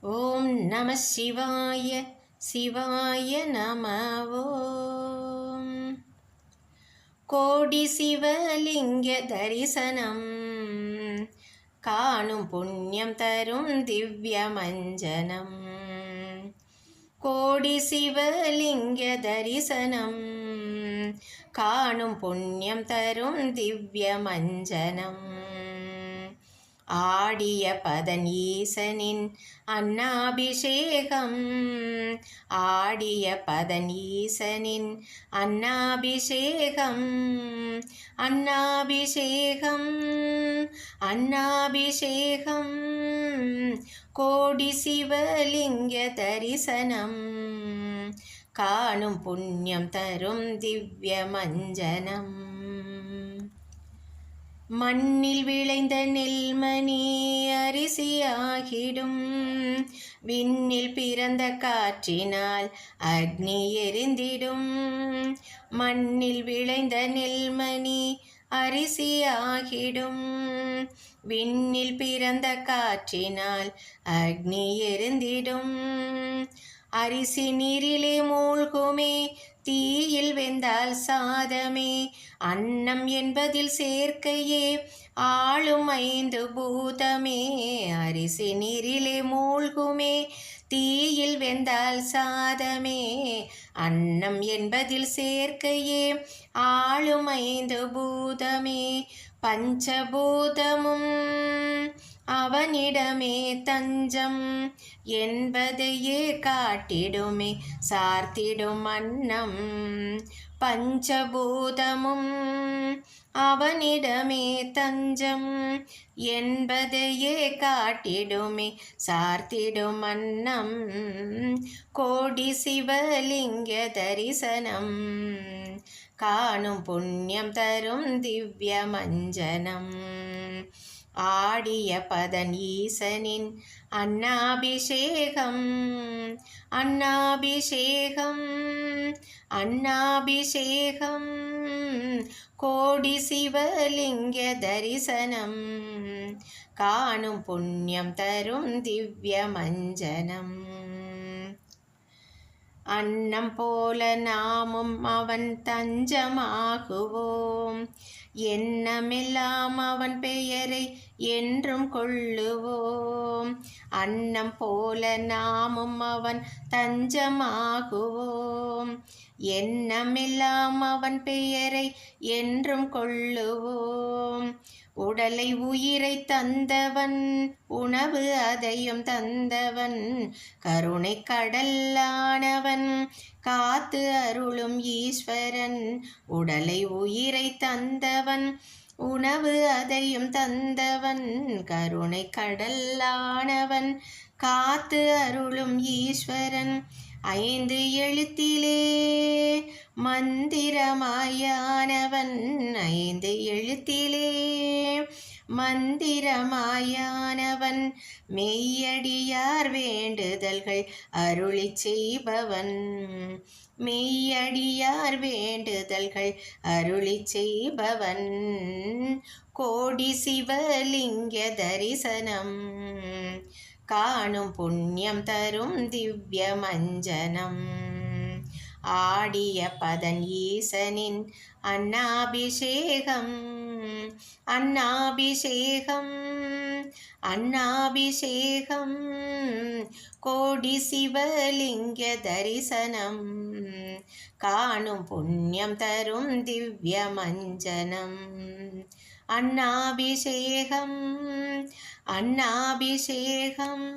ஓம் நம சிவாய சிவாய நமவோம் கோடி சிவலிங்க தரிசனம் காணும் புண்ணியம் தரும் திவ்ய மஞ்சனம். கோடி சிவலிங்க தரிசனம் காணும் புண்ணியம் தரும் திவ்ய மஞ்சனம். ஆடிய பதன் ஈசனின் அன்னாபிஷேகம். ஆடிய பதன் ஈசனின் அன்னாபிஷேகம். அன்னாபிஷேகம். அன்னாபிஷேகம். கோடி சிவலிங்க தரிசனம். காணும் புண்ணியம் தரும் திவ்ய மஞ்சனம். மண்ணில் விளைந்த நெல்மணி அரிசியாகிடும். விண்ணில் பிறந்த காற்றினால் அக்னி எரிந்திடும். மண்ணில் விளைந்த நெல்மணி அரிசியாகிடும். விண்ணில் பிறந்த காற்றினால் அக்னி எரிந்திடும். அரிசி நீரிலே மூழ்குமே தீயில் வெந்தால் சாதமே. அன்னம் என்பதில் சேர்க்கையே ஆளும் ஐந்து பூதமே. அரிசி நீரிலே மூழ்குமே தீயில் வெந்தால் சாதமே. அன்னம் என்பதில் சேர்க்கையே ஆளும் ஐந்து பூதமே. பஞ்சபூதமும் அவனிடமே தஞ்சம் என்பதையே காட்டிடுமே சார்த்திடும் அன்னம் பஞ்சபூதமும். அவனிடமே தஞ்சம் என்பதையே காட்டிடுமே சார்த்திடும் அன்னம் கோடி சிவலிங்க தரிசனம். காணும் புண்ணியம் தரும் திவ்ய மஞ்சனம். ஆடிய பதன் ஈசனின் அன்னாபிஷேகம் அன்னாபிஷேகம் அன்னாபிஷேகம். கோடி சிவலிங்க தரிசனம் காணும் புண்ணியம் தரும் திவ்ய மஞ்சனம். அன்னம் போல நாமும் அவன் தஞ்சமாகுவோம். எண்ணமெல்லாம் அவன் பெயரை என்றும் கொள்ளுவோம். அன்னம் போல நாமும் அவன் தஞ்சமாகுவோம். எண்ணமெல்லாம் அவன் பெயரை என்றும் கொள்ளுவோம். உடலை உயிரை தந்தவன் உணவு அதையும் தந்தவன் கருணை கடல்லானவன் காத்து அருளும் ஈஸ்வரன் உடலை உயிரை தந்தவன் உணவு அதையும் தந்தவன் கருணை கடல்லானவன் காத்து அருளும் ஈஸ்வரன். ஐந்து எழுத்திலே மந்திரமாயானவன் ஐந்து எழுத்திலே மந்திரமாயானவன். மெய்யடியார் வேண்டுதல்கள் அருளி செய்பவன். மெய்யடியார் வேண்டுதல்கள் அருளி செய்பவன். கோடி சிவலிங்க தரிசனம் காணும் புண்ணியம் தரும் திவ்ய மஞ்சனம். ஆடிய பதன் ஈசனின் அன்னாபிஷேகம் அன்னாபிஷேகம் அன்னாபிஷேகம். கோடி சிவலிங்க தரிசனம் காணும் புண்ணியம் தரும் திவ்ய மஞ்சனம். அன்னாபிஷேகம் அன்னாபிஷேகம்.